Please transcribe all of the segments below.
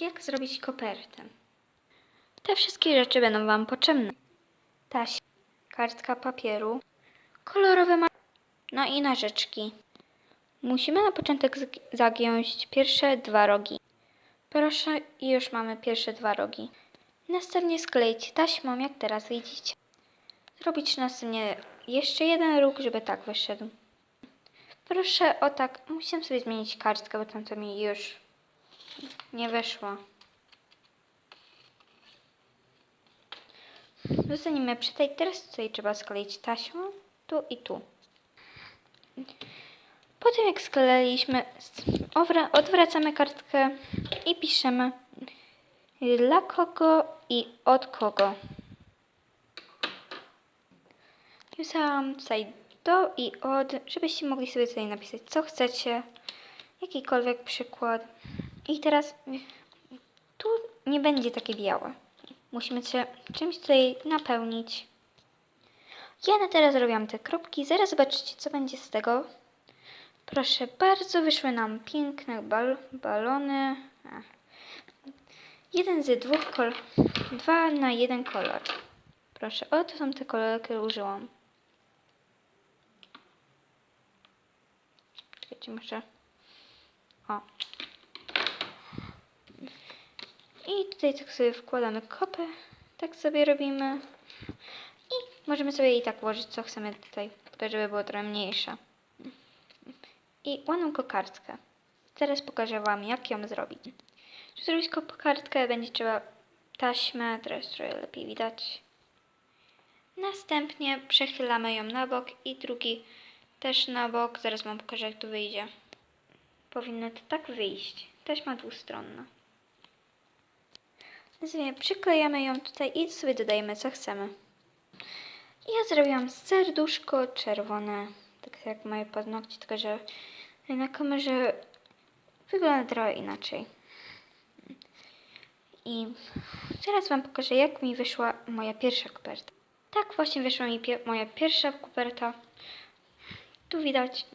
jak zrobić kopertę. Te wszystkie rzeczy będą Wam potrzebne. Taśma, kartka papieru, kolorowe ma... no i narzeczki. Musimy na początek zagiąć pierwsze dwa rogi. Proszę, i już mamy pierwsze dwa rogi. Następnie skleić taśmą, jak teraz widzicie. Zrobić następnie jeszcze jeden róg, żeby tak wyszedł. Proszę o tak, musiałem sobie zmienić kartkę, bo tamto mi już nie weszło. Zostaniemy przy tej, teraz tutaj trzeba skleić taśmą, tu i tu. Po tym jak skleiliśmy, odwracamy kartkę i piszemy dla kogo i od kogo. Pisałam tutaj do i od, żebyście mogli sobie tutaj napisać co chcecie, jakikolwiek przykład. I teraz tu nie będzie takie białe. Musimy się czymś tutaj napełnić. Ja na teraz zrobiłam te kropki, zaraz zobaczycie co będzie z tego. Proszę bardzo, wyszły nam piękne bal balony. A. Jeden z dwóch kolor. Dwa na jeden kolor. Proszę, o to są te kolory, które użyłam. Czekajcie, muszę. O. I tutaj tak sobie wkładamy kopę. Tak sobie robimy. I możemy sobie i tak włożyć, co chcemy tutaj, żeby było trochę mniejsze. I ładną kokardkę. Teraz pokażę Wam, jak ją zrobić. Żeby zrobić kokardkę, będzie trzeba taśmę, teraz trochę lepiej widać. Następnie przechylamy ją na bok i drugi też na bok. Zaraz Wam pokażę, jak to wyjdzie. Powinno to tak wyjść. Taśma dwustronna. Następnie przyklejamy ją tutaj i sobie dodajemy, co chcemy. Ja zrobiłam serduszko czerwone, tak jak moje paznokcie, tylko że na kamerze wygląda trochę inaczej. I teraz Wam pokażę, jak mi wyszła moja pierwsza koperta. Tak właśnie wyszła mi pie- moja pierwsza koperta. Tu widać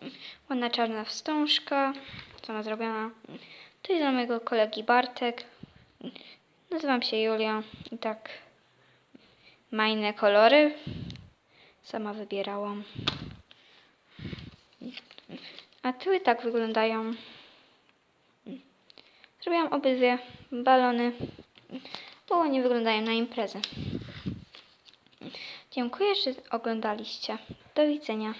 ładna czarna wstążka, co ona zrobiona. Tu jest dla mojego kolegi Bartek. Nazywam się Julia i tak ma inne kolory. Sama wybierałam. A tyły tak wyglądają. Zrobiłam obydwie balony, bo ładnie wyglądają na imprezę. Dziękuję, że oglądaliście. Do widzenia.